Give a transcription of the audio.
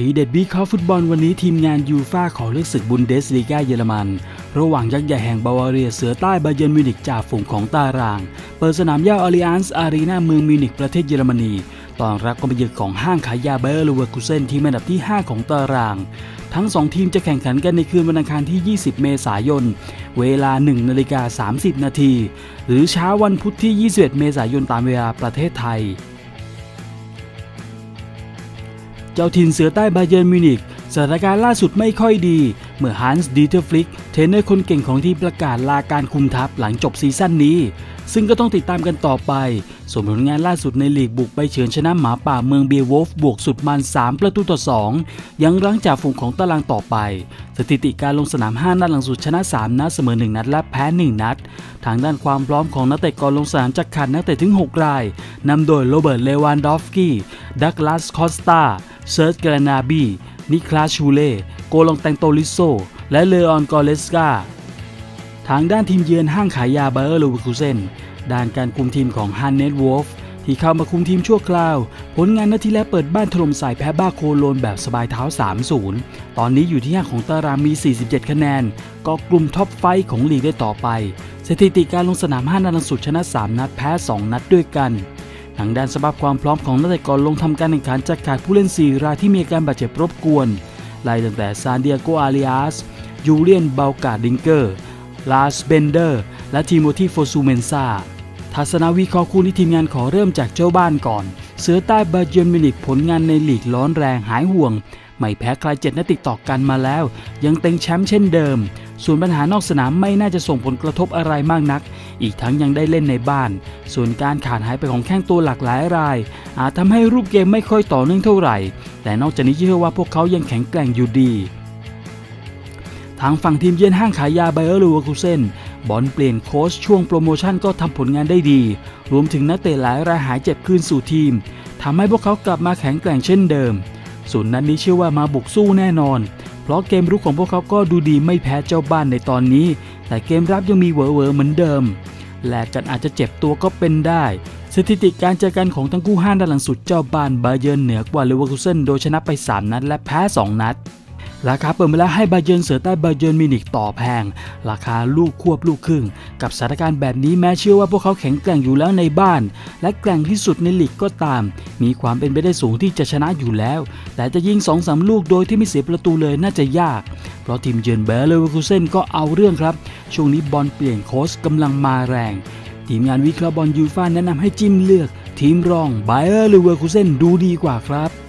ทีเด็ดวิเคราฟุตบอลวันนี้ทีมงานยูฟ่าขอเลือกศึกบุนเดสลีกาเยอรมัน ระหว่างยักษ์ใหญ่แห่งบาวาเรียเสือใต้บาเยิร์นมิวนิกจ่าฝูงของตาราง เปิดสนามหญ้าอ l ลิอันส์อารีนาเมืองมิวนิกประเทศเยอรมนีตอนรับก็มาเยือนของห้างขายยาเบอร์ลูเวอร์กุเซนทีมอันดับที่ 5 ของตาราง ทั้ง 2 ทีมจะแข่งขันกันในคืนวันอังคารที่ 20 เมษายน เวลา 1 นาฬิกา 30 นาที หรือเช้าวันพุธที่ 21 เมษายนตามเวลาประเทศไทย เจ้าถิ่นเสือใต้บาเยิร์นมิวนิกสถานการณ์ล่าสุดไม่ค่อยดี เมื่อฮันส์ดีเทอร์ฟลิกเทรนเนอร์คนเก่งของทีมประกาศลาการคุมทัพหลังจบซีซั่นนี้ ซึ่งก็ต้องติดตามกันต่อไป ส่วนผลงานล่าสุดในลีกบุกไปเฉือนชนะหมาป่าเมืองเบียร์วอฟบวกสุดมัน 3 ประตูต่อ 2 ยังรั้งจ่าฝูงของตารางต่อไป สถิติการลงสนาม 5 นัดหลังสุดชนะ 3 นัดเสมอ 1 นัดและแพ้ 1 นัด ทางด้านความพร้อมของนักเตะก่อนลงสนามจะขาดนักเตะถึง 6 รายนำโดยโรเบิร์ตเลวานดอฟสกี้ดักลาสคอสตา เซิร์ชกรานาบีนิคลาชูเล่ โกลองแตงโตลิโซ และเลออนกอเลสกาทางด้านทีมเยือนห้างขายยาเบอร์ลูคูเซนด้านการคุมทีมของฮันเนตวอฟที่เข้ามาคุมทีมชั่วคราว ผลงานนาทีแรกเปิดบ้านถล่มสายแพ้บ้าโคโลนแบบสบายเท้า 3-0 ตอนนี้อยู่ที่5ของตารางมี 47 คะแนน ก็กลุ่มท็อปไฟของลีกได้ต่อไป สถิติการลงสนาม 5นัดหลังสุดชนะ 3 นัดแพ้ 2 นัดด้วยกัน ทางด้านสภาพความพร้อมของนักเตะก่อนลงทำการแข่งขันจะขาดผู้เล่น 4 รายที่มีอาการบาดเจ็บรบกวนไล่ตั้งแต่ซานเดียโกอาริอัสยูเลียนเบลกาดิงเกอร์ลาสเบนเดอร์และทีโมธีโฟซูเมนซาทัศนวิเคราะห์คู่นี้ทีมงานขอเริ่มจากเจ้าบ้านก่อน เสือใต้บาเยิร์นมินิกผลงานในลีกร้อนแรงหายห่วง ไม่แพ้ใครเจ็ดนัดติดต่อกันมาแล้ว ยังเต็งแชมป์เช่นเดิม ส่วนปัญหานอกสนามไม่น่าจะส่งผลกระทบอะไรมากนัก อีกทั้งยังได้เล่นในบ้าน ส่วนการขาดหายไปของแข้งตัวหลากหลายราย อาจทำให้รูปเกมไม่ค่อยต่อเนื่องเท่าไหร่ แต่นอกจากนี้เชื่อว่าพวกเขายังแข็งแกร่งอยู่ดี ทางฝั่งทีมเยือนห้างขายยาไบเออร์ลูวาคูเซนบอลเปลี่ยนโค้ชช่วงโปรโมชั่นก็ทำผลงานได้ดี รวมถึงนักเตะหลายรายหายเจ็บคืนสู่ทีมทำให้พวกเขากลับมาแข็งแกร่งเช่นเดิมส่วนนั้นนี้เชื่อว่ามาบุกสู้แน่นอน เพราะเกมรุกของพวกเขาก็ดูดีไม่แพ้เจ้าบ้านในตอนนี้ แต่เกมรับยังมีเวอเวอๆเหมือนเดิม แลกกันอาจจะเจ็บตัวก็เป็นได้ สถิติการเจอกันของทั้งคู่ห้าด้านหลังสุดเจ้าบ้านบาเยิร์นเหนือกว่าเลเวอร์คูเซนโดยชนะไป 3 นัดและแพ้ 2 นัด ราคาเปิดมาแล้วให้บาเยิร์นเสือใต้บาเยิร์นมินิกต่อแพง ราคาลูกควบลูกครึ่ง กับสถานการณ์แบบนี้แม้เชื่อว่าพวกเขาแข็งแกร่งอยู่แล้วในบ้าน และแกร่งที่สุดในลีกก็ตาม มีความเป็นไปได้สูงที่จะชนะอยู่แล้ว แต่จะยิง2อสลูกโดยที่ไม่เสียประตูเลยน่าจะยาก เพราะทีมเยือนเบอร์เลเวอร์คูเซนก็เอาเรื่องครับ ช่วงนี้บอลเปลี่ยนโค้ชกำลังมาแรง ทีมงานวิเคราะห์บอลยูฟ่าแนะนำให้จิ้มเลือก ทีมรองไบเออร์เลเวอร์คูเซนดูดีกว่าครับ